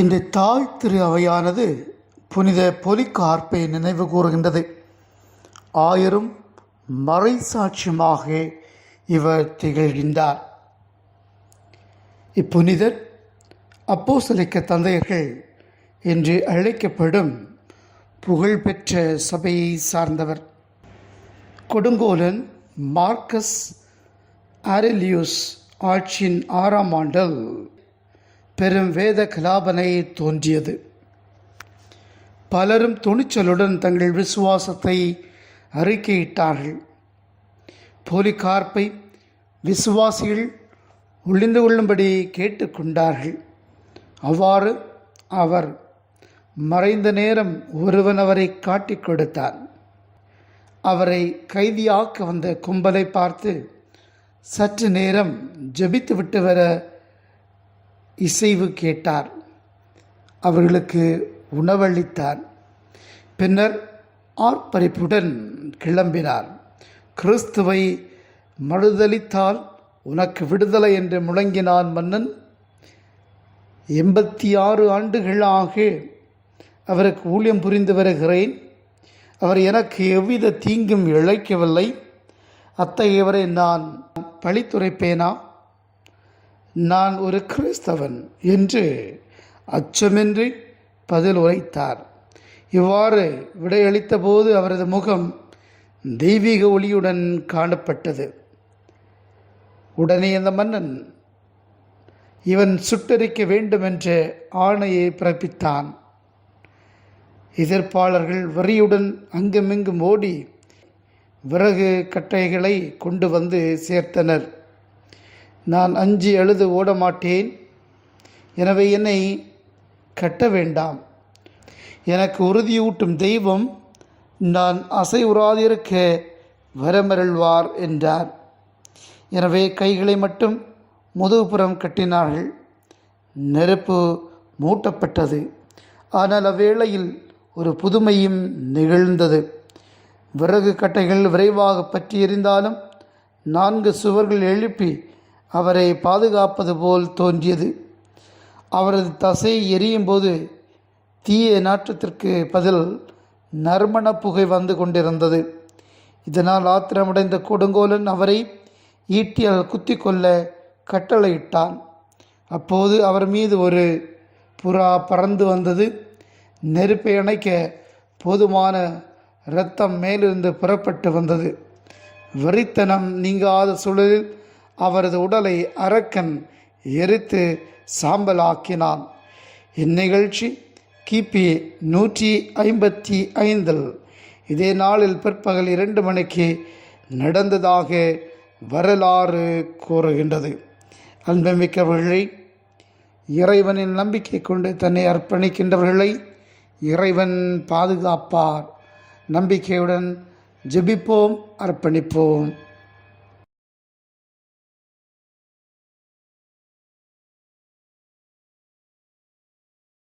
இன்று தாய் திரு அவையானது புனித பொலிகார்ப்பை நினைவு கூறுகின்றது. ஆயிரம் மறைசாட்சியமாக இவர் திகழ்கின்றார். இப்புனிதர் அப்போசலிக்க தந்தையர்கள் என்று அழைக்கப்படும் புகழ்பெற்ற சபையை சார்ந்தவர். கொடுங்கோலன் மார்க்கஸ் ஆரலியூஸ் ஆட்சியின் ஆறாம் ஆண்டில் பெரும் வேத கலாபனை தோன்றியது. பலரும் துணிச்சலுடன் தங்கள் விசுவாசத்தை அறிக்கையிட்டார்கள். போலிகார்ப்பை விசுவாசிகள் ஒளிந்து கொள்ளும்படி கேட்டுக்கொண்டார்கள். அவ்வாறு அவர் மறைந்த நேரம் ஒருவன் அவரை காட்டிக் கொடுத்தார். அவரை கைதியாக்க வந்த கும்பலை பார்த்து சற்று நேரம் ஜெபித்து விட்டு வர இசைவு கேட்டார். அவர்களுக்கு உணவளித்தார். பின்னர் ஆர்ப்பரிப்புடன் கிளம்பினார். கிறிஸ்துவை மறுதளித்தால் உனக்கு விடுதலை என்று முழங்கினான் மன்னன். எண்பத்தி ஆறு ஆண்டுகளாக அவருக்கு ஊழியம் புரிந்து வருகிறேன். அவர் எனக்கு எவ்வித தீங்கும் இழைக்கவில்லை. அத்தகையவரை நான் பழித்துரைப்பேனா? நான் ஒரு கிறிஸ்தவன் என்று அச்சமின்றி பதில் உரைத்தார். இவ்வாறு விடையளித்த போது அவரது முகம் தெய்வீக ஒளியுடன் காணப்பட்டது. உடனே அந்த மன்னன் இவன் சுட்டரிக்க வேண்டும் என்ற ஆணையை பிறப்பித்தான். எதிர்ப்பாளர்கள் வரியுடன் அங்குமிங்கும் ஓடி விறகு கட்டைகளை கொண்டு வந்து சேர்த்தனர். நான் அஞ்சு அழுது ஓட மாட்டேன் எனவே என்னை கட்ட வேண்டாம். எனக்கு உறுதியூட்டும் தெய்வம் நான் அசை உறாதிருக்க வரமருள்வார் என்றார். எனவே கைகளை மட்டும் முதுகுப்புறம் கட்டினார்கள். நெருப்பு மூட்டப்பட்டது. ஆனால் அவ்வேளையில் ஒரு புதுமையும் நிகழ்ந்தது. விறகு கட்டைகள் விரைவாக பற்றி எறிந்தாலும் நான்கு சுவர்கள் எழுப்பி அவரை பாதுகாப்பது போல் தோன்றியது. அவரது தசை எரியும் போது தீய நாற்றத்திற்கு பதில் நறுமண புகை வந்து கொண்டிருந்தது. இதனால் ஆத்திரமடைந்த கொடுங்கோலன் அவரை ஈட்டியால் குத்தி கொள்ள கட்டளையிட்டான். அப்போது அவர் மீது ஒரு புறா பறந்து வந்தது. நெருப்பை அணைக்க போதுமான இரத்தம் மேலிருந்து புறப்பட்டு வந்தது. வெறித்தனம் நீங்காத சூழலில் அவரது உடலை அரக்கன் எரித்து சாம்பலாக்கினான். இந்நிகழ்ச்சி கிபி நூற்றி ஐம்பத்தி ஐந்தில் இதே நாளில் பிற்பகல் இரண்டு மணிக்கு நடந்ததாக வரலாறு கூறுகின்றது. அன்பமிக்கவர்களை இறைவனின் நம்பிக்கை கொண்டு தன்னை அர்ப்பணிக்கின்றவர்களை இறைவன் பாதுகாப்பார். நம்பிக்கையுடன் ஜெபிப்போம் அர்ப்பணிப்போம்.